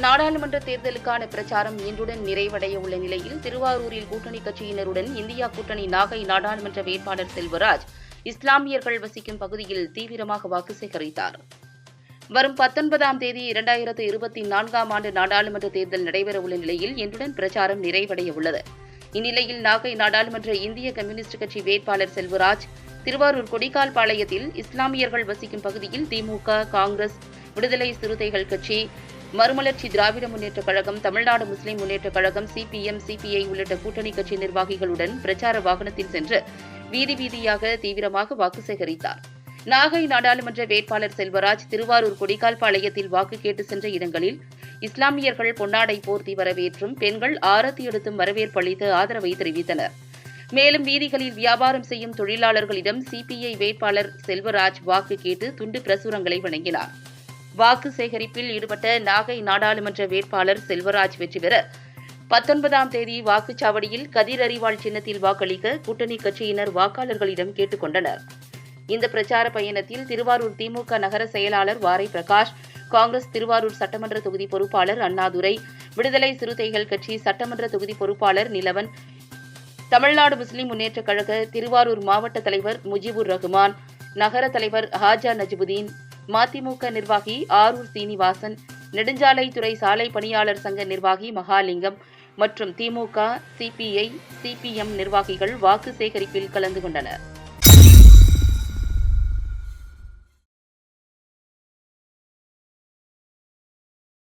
நாடாளுமன்ற தேர்தலுக்கான பிரச்சாரம் இன்றுடன் நிறைவடைய உள்ள நிலையில் திருவாரூரில் கூட்டணி கட்சியினருடன் இந்தியா கூட்டணி நாகை நாடாளுமன்ற வேட்பாளர் செல்வராஜ் இஸ்லாமியர்கள் வசிக்கும் பகுதியில் தீவிரமாக வாக்கு சேகரித்தார். வரும் பத்தொன்பதாம் தேதி இரண்டாயிரத்து இருபத்தி நான்காம் ஆண்டு நாடாளுமன்ற தேர்தல் நடைபெறவுள்ள நிலையில் இன்றுடன் பிரச்சாரம் நிறைவடைய உள்ளது. இந்நிலையில் நாகை நாடாளுமன்ற இந்திய கம்யூனிஸ்ட் கட்சி வேட்பாளர் செல்வராஜ் திருவாரூர் கொடிக்கால் பாளையத்தில் இஸ்லாமியர்கள் வசிக்கும் பகுதியில் திமுக Congress Viduthalai Chiruthaigal Katchi Marumalarchi Dravida Munnetra Kazhagam Tamil Nadu Muslim Munnetra Kazhagam CPM CPI உள்ளிட்ட கூட்டணி கட்சி நிர்வாகிகளுடன் பிரச்சார வாகனத்தில் சென்று வீதி வீதியாக தீவிரமாக வாக்கு சேகரித்தார். நாகை நாடாளுமன்ற வேட்பாளர் செல்வராஜ் திருவாரூர் கொடிக்கால்பாளையத்தில் வாக்கு கேட்டு சென்ற இடங்களில் இஸ்லாமியர்கள் பொன்னாடை போர்த்தி வரவேற்றும் பெண்கள் ஆரத்தி எடுத்தும் வரவேற்பு அளித்து ஆதரவை தெரிவித்தனர். மேலும் வீதிகளில் வியாபாரம் செய்யும் தொழிலாளர்களிடம் சிபிஐ வேட்பாளர் செல்வராஜ் வாக்கு கேட்டு துண்டு பிரசுரங்களை வழங்கினார். வாக்கு சேகரிப்பில் ஈடுபட்ட நாகை நாடாளுமன்ற வேட்பாளர் செல்வராஜ் வெற்றி பெற பத்தொன்பதாம் தேதி வாக்குச்சாவடியில் கதிர் அறிவாள் சின்னத்தில் வாக்களிக்க கூட்டணி கட்சியினர் வாக்காளர்களிடம் கேட்டுக் கொண்டனர். இந்த பிரச்சார பயணத்தில் திருவாரூர் திமுக நகர செயலாளர் வாரை பிரகாஷ் காங்கிரஸ் திருவாரூர் சட்டமன்ற தொகுதி பொறுப்பாளர் அண்ணாதுரை விடுதலை சிறுத்தைகள் கட்சி சட்டமன்ற தொகுதி பொறுப்பாளர் நிலவன் தமிழ்நாடு முஸ்லிம் முன்னேற்றக் கழக திருவாரூர் மாவட்ட தலைவர் முஜிபுர் ரஹ்மான் நகர தலைவர் ஹாஜா நஜிபுதீன் மதிமுக நிர்வாகி ஆரூர் சீனிவாசன் நெடுஞ்சாலைத்துறை சாலை பணியாளர் சங்க நிர்வாகி மகாலிங்கம் மற்றும் திமுக சிபிஐ சிபிஎம் நிர்வாகிகள் வாக்கு சேகரிப்பில் கலந்து கொண்டனர்.